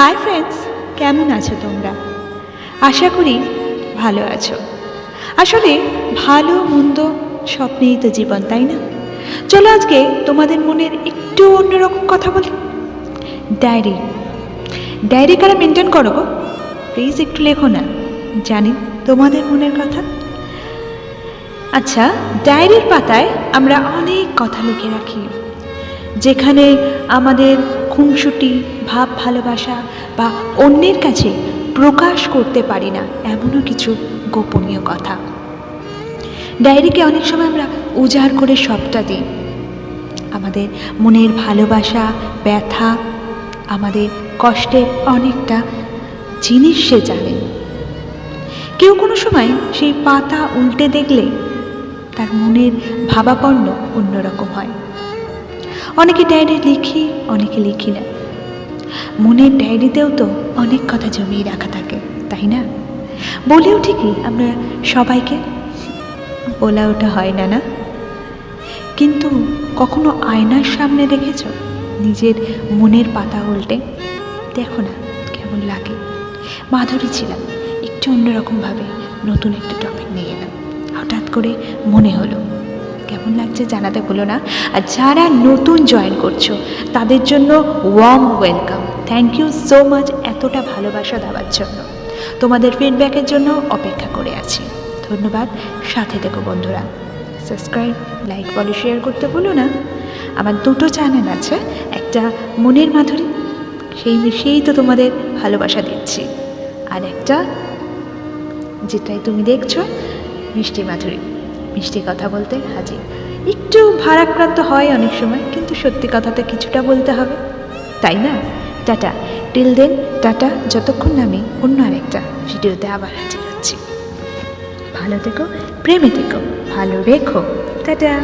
Hi friends, কেমন আছো তোমরা? আশা করি ভালো আছো। আসলে ভালো, মন্দ স্বপ্নেই তো জীবন, তাই না? চলো আজকে তোমাদের মনের একটু অন্যরকম কথা বলি। ডায়েরি। ডায়েরি কারা মেনটেন করো গো? প্লিজ একটু লেখো না। জানি তোমাদের মনের কথা। আচ্ছা ডায়েরির পাতায় আমরা অনেক কথা লিখে রাখি। যেখানে আমাদের খুনসুটি, ভাব ভালোবাসা বা অন্যের কাছে প্রকাশ করতে পারি না, এমনও কিছু গোপনীয় কথা। ডায়েরিকে অনেক সময় আমরা উজাড় করে সবটা দিই। আমাদের মনের ভালোবাসা, ব্যথা, আমাদের কষ্টের অনেকটা জিনিস সে জানে। কেউ কোনো সময় সেই পাতা উল্টে দেখলে তার মনের ভাবাপন্ন অন্যরকম হয়। অনেকে ডায়েরি লিখি, অনেকে লিখি না। মনের ডায়েরিতেও তো অনেক কথা জমিয়ে রাখা থাকে, তাই না? বলেও ঠিকই আমরা সবাইকে বলা ওটা হয় না না? কিন্তু কখনো আয়নার সামনে রেখেছ নিজের মনের পাতা উল্টে? দেখো না কেমন লাগে। মাধুরী ছিলাম, একটু অন্যরকমভাবে নতুন একটা টপিক নিয়ে এলাম। হঠাৎ করে মনে হলো কেমন লাগছে জানাতে ভুলো না। আর যারা নতুন জয়েন করছ, তাদের জন্য warm welcome thank you so much এতটা ভালোবাসা দেওয়ার জন্য। তোমাদের ফিডব্যাকের জন্য অপেক্ষা করে আছি। ধন্যবাদ। সাথে থেকো বন্ধুরা। সাবস্ক্রাইব লাইক ফলো শেয়ার করতে ভুলো না। আমার দুটো চ্যানেল আছে। একটা মনের মাধুরী, সেই সেই তো তোমাদের ভালোবাসা দিচ্ছি। আর একটা, যেটাই তুমি দেখছ, মিষ্টি মাধুরী। মিষ্টি কথা বলতে হাজির। একটু ভারাক্রান্ত হয় অনেক সময়, কিন্তু সত্যি কথাতে কিছুটা বলতে হবে। তাই না? টাটা। টিল দেন, টাটা, যতক্ষণ আমি অন্য আরেকটা ভিডিওতে আবার হাজির হচ্ছি। ভালো থেকো, প্রেমে থেকো, ভালো রেখো। টাটা।